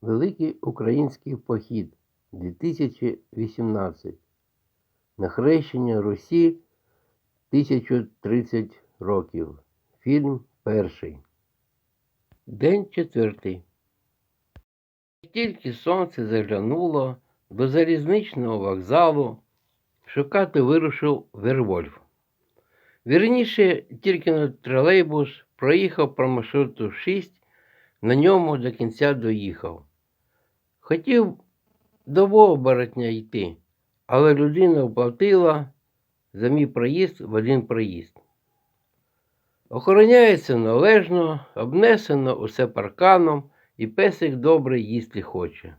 Великий український похід 2018. На хрещення Русі 1030 років. Фільм перший. День четвертий. Тільки сонце заглянуло до залізничного вокзалу, шукати вирушив Вервольф. Вірніше, тільки на тролейбус проїхав по маршруту 6, на ньому до кінця доїхав. Хотів до оборотня йти, але людина оплатила за мій проїзд в один проїзд. Охороняється належно, обнесено усе парканом, і песик добре їсти хоче.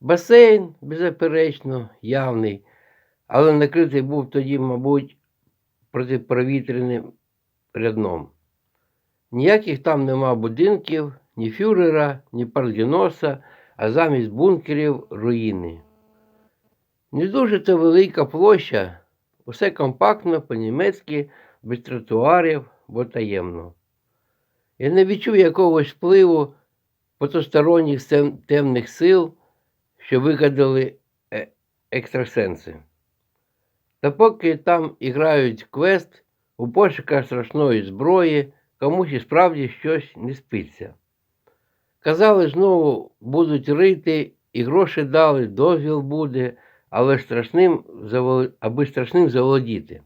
Басейн, беззаперечно, явний, але накритий був тоді, мабуть, протиповітряним рядном. Ніяких там нема будинків, ні фюрера, ні партгеноса, а замість бункерів руїни. Не дуже то велика площа, усе компактно, по-німецьки, без тротуарів, бо таємно. Я не відчув якогось впливу потусторонніх сем- темних сил, що вигадали е- екстрасенси. Та поки там іграють квест у пошуках страшної зброї, комусь і справді щось не спиться. Казали, знову будуть рити, і гроші дали, дозвіл буде, але страшним, аби страшним заволодіти.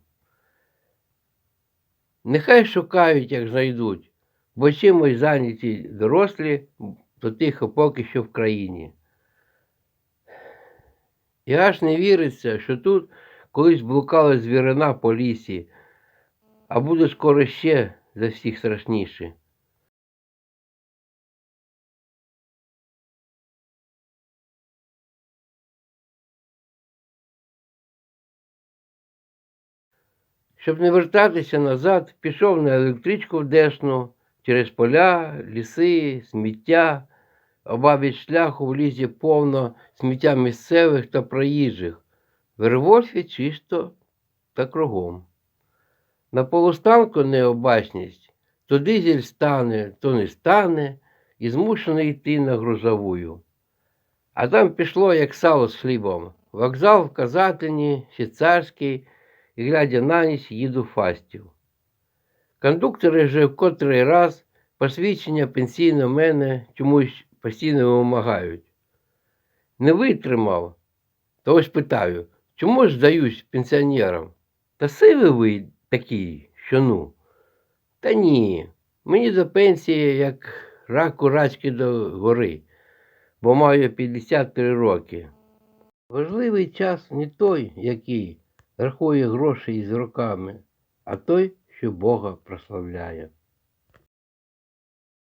Нехай шукають, як знайдуть, бо чимось зайняті дорослі, то тихо поки що в країні. І аж не віриться, що тут колись блукала звірина по лісі, а буде скоро ще за всіх страшніше. Щоб не вертатися назад, пішов на електричку в Десну через поля, ліси, сміття. Обабіч шляху в лісі повно сміття місцевих та проїжджих. В Вервольфі чисто та кругом. На полустанку необачність, то дизель стане, то не стане, і змушений йти на грузовую. А там пішло, як сало з хлібом. Вокзал в Казатині, ще і глядя на ніч, їду фастів. Кондуктори вже в котрий раз посвідчення пенсійне мене чомусь постійно вимагають. Не витримав, то ось питаю, чому ж здаюсь пенсіонерам? Та сивий ви такий, що ну? Та ні, мені до пенсії як раку рачки до гори, бо маю 53 роки. Важливий час не той, який рахує гроші із роками, а той, що Бога прославляє.